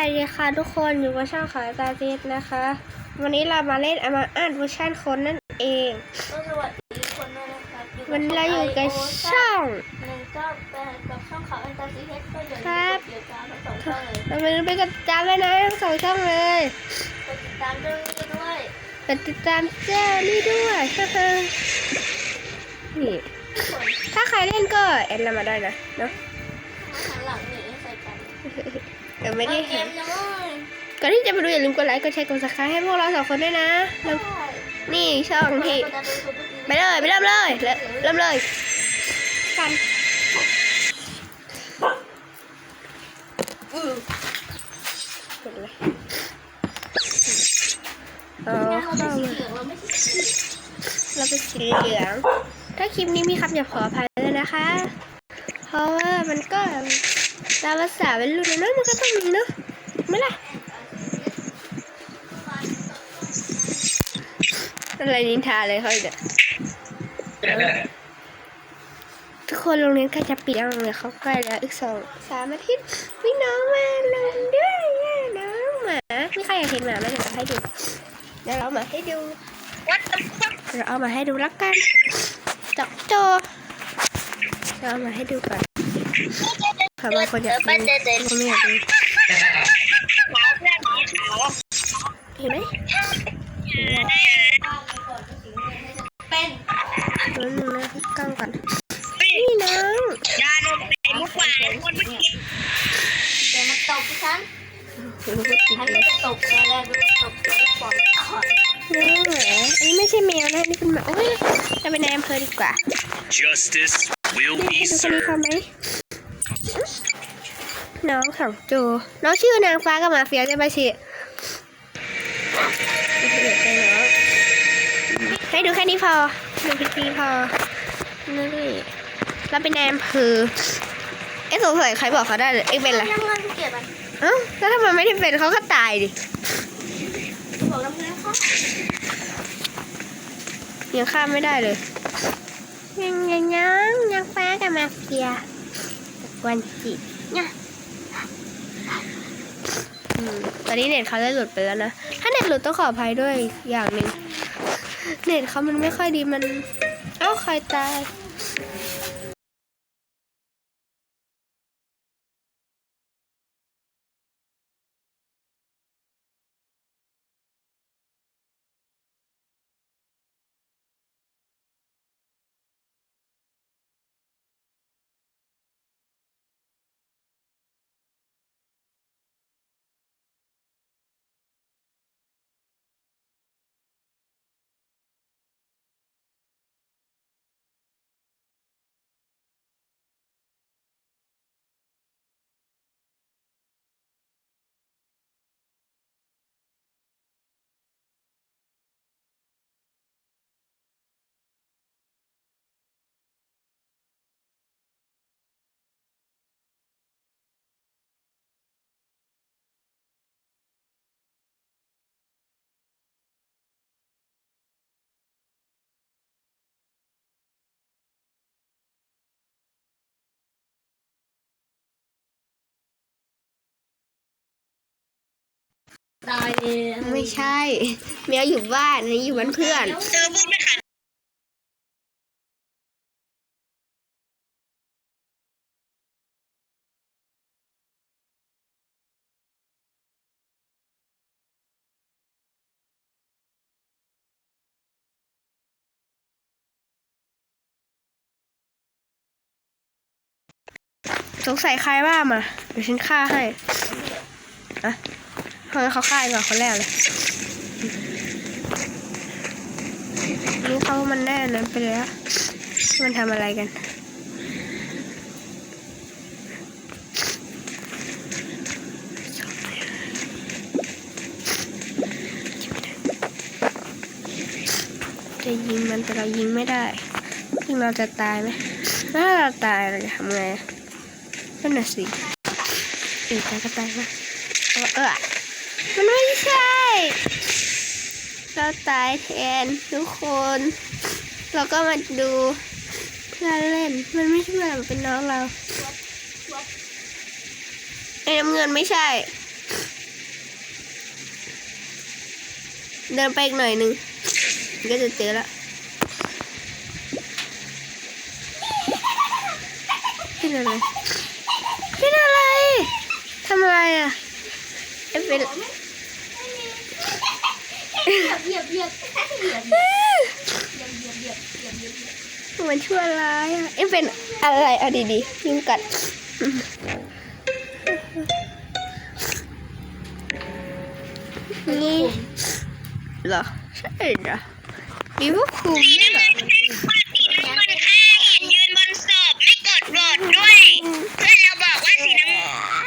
วัสดีค่ะทุกคนอยู่กับช่องขายตาเจสนะคะ วันนี้เรามาเล่นอามาอ่านเวอร์ชันคนนั่นเองก็สวัสดีทุกคนด้วยนะครับวันนี้เราอยู่กับช่องหนึ่งก็เป็นกับช่องข่าวอันตาซีเฮดก็อย่าคลืรัมบกดติดตามทั้งสองช่องเลยเราไปไปกดติดตามเลยนะทั้งสองช่องเลยกดติดตามด้วยด้วยกดติดตามเจ้านี่ด้วยฮ่าฮ่านี่ทุกคนถ้าใครเล่นก็แอดเรามาได้นะเนาะมาหันหลังหนีใส่กันเดี๋ ยวไม่ได้เกเห็นมยังไม่ก่อนที่จะไปดูอย่าลืมกดไลค์กดแชร์กดซับสไครต์ให้พวกเราสองคนด้วยนะแล้วนี่ช่องที่ไปเลยไปเริ่มเลยเริ่มเริ่มเลยกันกดเลยเอาเราเข้าเป็นสีมาเหลืองเราไม่ใช่สีเราเป็นสีเหลืองถ้าคลิปนี้มีคำหยาบขออภัยเลยนะคะ เพราะว่ามันก็ ตามภาษาเป็นรุ่นนะเนอะมันก็ต้องมีเนอะไม่ล่ะอะไรนินทาเลยเขาอีกเนี่ยทุกคนโรงเรียนใกล้จะปิดแล้วโรงเรียนเขาใกล้แล้วอีกสองสามอาทิตย์มีน้องมาลงด้วยนะน้องหมาไมีใครอยากเห็นหมาไหมเดี๋ยวเราให้ดูเดี๋ยวเราเอามาให้ดูเราเอามาให้ดูแล้วกันจับโจเราเอามาให้ดูก่อน เผื่อบางคนอยากดูบางคนไม่อยากดูเห็นไหมเป็นตัวนึงนะกล้งก่อนนี่น้องยานมไอ้มุกหวานคนเมื่อกี้เดี๋ยวมาตบฉันโอ้โหติดฉันเลก็ยจะตกแล้วดูตบตัวปอดก่อนน้องหมาอันนี้ไม่ใช่แมวนะนี่เป็นหมาโอ้ยจะเป็นนายอำเภอดีกว่า justice will be served น้องของโจน้องชื่อนางฟ้ากับมาเฟียใช่ไหมชิให้ดูแค่นี้พอดูแค่นี้พอนี่เราเป็นนายอำเภอเอ๊ะสงสัยใครบอกเขาได้เลยเอ็งเป็นอะไรยังไงพี่เกียรติมันเอ้าแล้วถ้ามันไม่ได้เป็นเขาก็ตายดิบอกแล้วเพื่อนเขายังข้ามไม่ได้เลยยังยังยังยังฟ้ากับมาเฟียวันจิเนี่ย ตอนนี้เน็ตเขาได้หลุดไปแล้วนะ ถ้าเน็ตหลุดต้องขออภัยด้วยอย่างหนึ่ง เน็ตเขามันไม่ค่อยดีมัน เอ้าใครตาย ตายเลยไม่ใช่แมวอยู่บ้านอันนี้อยู่บ้านเพื่อนเธอพูดไม่ขัดสงสัยใครว่ามาเดี๋ยวฉันฆ่าให้อะ ทำไมเขาฆ่าก่อนคนแรกเลยรู้เขาว่ามันแน่นั้นไปแล้ว มันทำอะไรกันจะยิงมันแต่เรายิงไม่ได้ยิงเราจะตายไหมถ้าเราตายเราจะทำไงนั่นน่ะสิอีกตายก็ตายนะเออ มันไม่ใช่ เราตายแทนทุกคน เราก็มาดูเพื่อนเล่น มันไม่ใช่เรนเป็นน้องเราไอ้น้ำเงินไม่ใช่ เดินไปอีกหน่อยหนึ่งก็จะเจอแล้วเป็นอะไรเป็นอะไรทำอะไรอะ เอ๊ะเป็นเหยียบเหยียบเหยียบเหยียบเหยียบเหยียบเหยียบเหยียบเหยียบมันชั่วร้ายอะเอ๊ะเป็นอะไรเอาดีๆยุงกัดนี่เหรอใช่เหรอมีพวกคุมด้วยเหรอคนฆ่เห็นยืนบนศพไม่กดโหวตด้วยเพื่อนเราบอกว่าสีน้ำ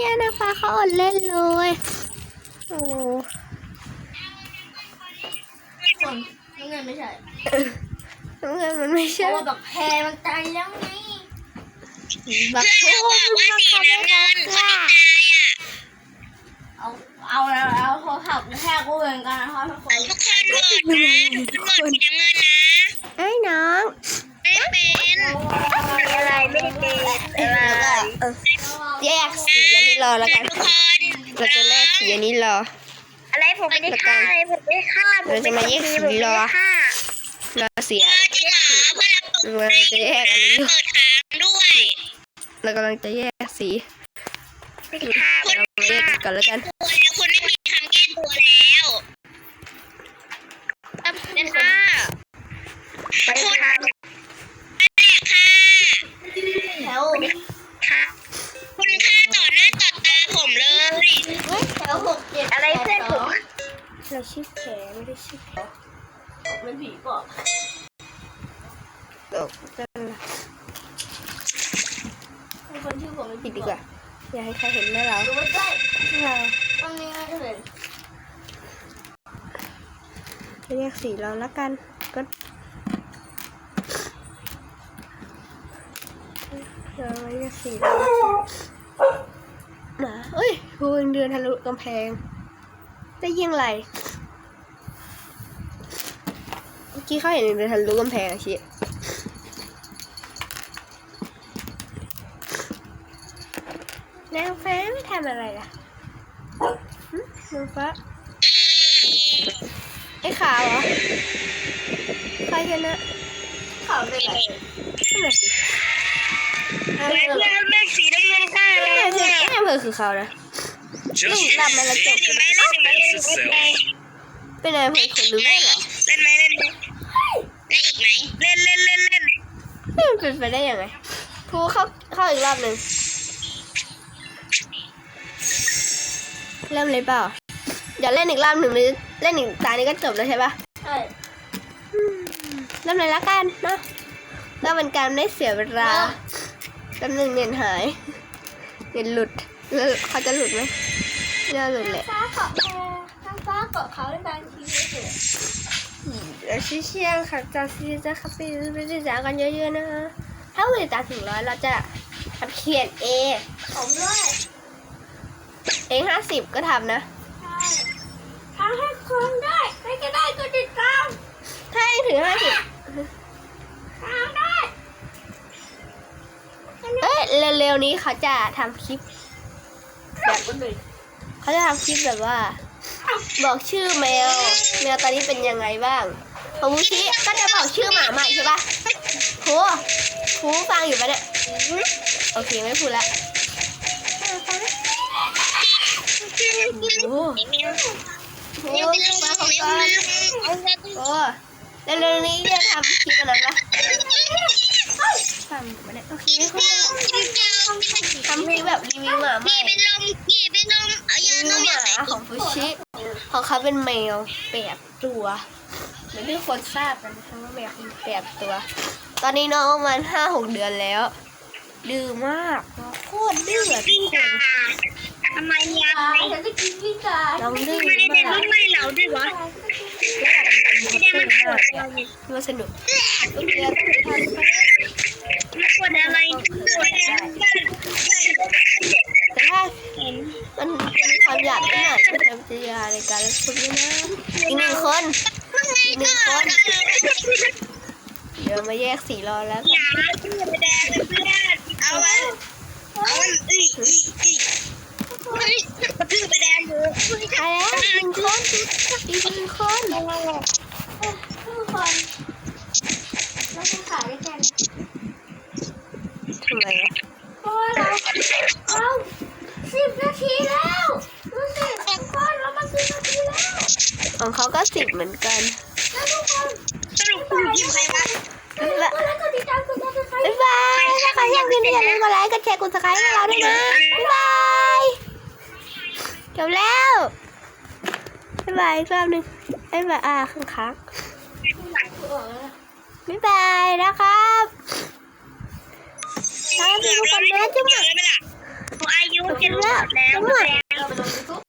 เงินมาเทียนะคะเขาอดเล่นเลยโอ้คนน้ำเงินไม่ใช่น้ำเงินมันไม่เพใช่ราะว่าแบบแพ้มันตายแล้วไงบักเพื่อนโคเราบอกว่าสีน้ำเงินคนที่ตายอะเอาเอาแล้วเอาโทรศัพท์แค่กูเหมือนกันนะคะทุกคนทุกคนโหวตนะโหวตสีน้ำเงินนะ ไอ้น้องไม่ เป็นอะไรไม่เป็นอะไรแล้วก็เออแยกสีอันนี้รอแล้วกันทุกคนเราจะแลกสีอันนี้รอ อะไรผมไม่ได้ฆ่าอะไรผมไม่ได้ฆ่าเราจะมาแยกสีรอรอเสียจริงเหรอเพื่อนเราตกเราจะแยกอันนี้อยู่เปิดค้างด้วยเรากำลังจะแยกสีไม่ฆ่าเรามาแยกกันแล้วกันคุณแล้วคุณไม่มีคำแก้ตัวแล้วเป็นฆ่าคุณอะไรฆ่า แถวค่ะคุณฆ่าต่อหน้าต่อตาผมเลยแถวหกเจ็ดอะไรเพื่อนผมเราชื่อแขไม่ได้ชื่อแขเป็นผีบอกตกกันละเป็นคนชื่อผมเป็นปิดดีกว่า อย่าให้ใครเห็นหน้าเราดูไม่ได้เราตรงนี้ไม่ได้เห็นจะแยกสีเราแล้วกันก็ เรามาแยกสีเราหมาเอ้ยพูนเดินทะลุกำแพง ได้ยิงไรเมื่อกี้เขาเห็นเดินทะลุกำแพงอะชินางฟ้าไม่ทำอะไรล่ะหึนางฟ้าไอ้ขาวเหรอ ใครชนะขาวเป็นไรนั่นแหละสิ เพื่อนเลือกสีน้ำเงินฆ่านั่นเลแหละสิยไอ้อำเภอคือเขานะ Just Hey, love, man, let's go. Laying my self. เป็นนายอำเภอคนหรือไม่เหรอเล่นไหมเล่นไหมเล่นอีกไหมเล่นเล่นเล่นเล่นเฮ้ยมันเป็นไปได้ยังไงทูเข้าเข้าอีกรอบหนึ่งเริ่มเลยเปล่าเดี๋ยวเล่นอีกรอบหนึ่งหรือเล่นอีกตานี้ก็จบแล้วใช่ปะใช่เริ่มเลยละกันเนาะก็เป็นการไม่เสียเวลา แป๊บหนึ่งเน็ตหายเน็ตหลุดแล้วเขาจะหลุดไหมไม่น่าหลุดแหละฟ้าเกาะแพท้างฟ้าเกาะเขาได้บางทีไม่เห็นแล้วชื่อเชียงค่ะจะซีจะคับซีไปศึกษากันเยอะๆนะถ้าเวลาถึงร้อยเราจะทำเขียนเอผมด้วยเองห้าสิบก็ทำนะใช่ทำให้คนได้ใครก็ได้ก็ติดตามถ้าเองถึงห้าสิบ ทำได้ เอ้ยเร็วๆนี้เขาจะทำคลิป แบบคนอื่นเขาจะทำคลิปแบบว่า บอกชื่อแมว แมวตอนนี้เป็นยังไงบ้างของมูชิก็จะบอกชื่อหมาใหม่ใช่ปะครูครูฟังอยู่ปะเนี่ยโอเคไม่พูดละโอ้โหโอ้ โหมาของก่อนโอ้เร็วๆนี้จะทำคลิปอะไรปะฟังอยู่ปะเนี่ยโอเคไม่พูดละทำคลิปแบบรีวิวหมาใหม่พี่เป็นลมพี่เป็นลมเอายาน้นองมหอย่ามาใส่ของฟูชิของเขาเป็นแมวแปดตัวเหมือนที่คนทราบกันนะคะว่าแมวมีแปดตัว ตอนนี้น้องประมาณห้าหกเดือนแล้ว ดื้อมากโคตรดื้ออะทุกคน ทำไมยาตายฉันจะกินพิซซ่าน้องดื้อไม่ได้เป็นมากรุ่นใหม่เหล่าด้วยวะไม่ได้มันปวดมันสนุกโอเคเราต้องไปทำมันปวดอะไรปวดอะไรแต่ถ้ามันมีความอยากนิดหน่อยก็ทำจิยาในการรับชมด้วยนะอีกหนึ่งคนอีกหนึ่งคนเดี๋ยวมาแยกสีรอแล้วอกันย่าขึ้นไปแดงเลยเพื่อนเอามันเอามันอีอีอีมันขึ้น ไปแดงอยู่ตายแล้วหนึ่งคนอีกหนึ่งคนเอ้ยทุกคนเราจะขายได้แค่นี้ทำไมอะเพราะว่าเราเอาสิบนาทีแล้วดูสิทุกคนเรามาสิบนาทีแล้วของเขาก็สิบเหมือนกันแล้วทุกคนสรุปคุณทีมใครวะเฮ้ยแล้วก็ติดตามกดติดตามบ๊ายบายถ้าใครอยากดูอย่าลืมกดไลค์กดแชร์กดซับสไครต์ให้เราด้วยนะบ๊ายบาย จบแล้วบ๊ายบายอีกรอบหนึงบ๊ายบายอ่าข้างค้างคือออกแล้วนะๆบ๊ายบายนะครับลาไปทุกคนนะจุ๊บเดี๋ยวแล้วไหมล่ะอายุจบจะหมแล้วดแล้วจบหมด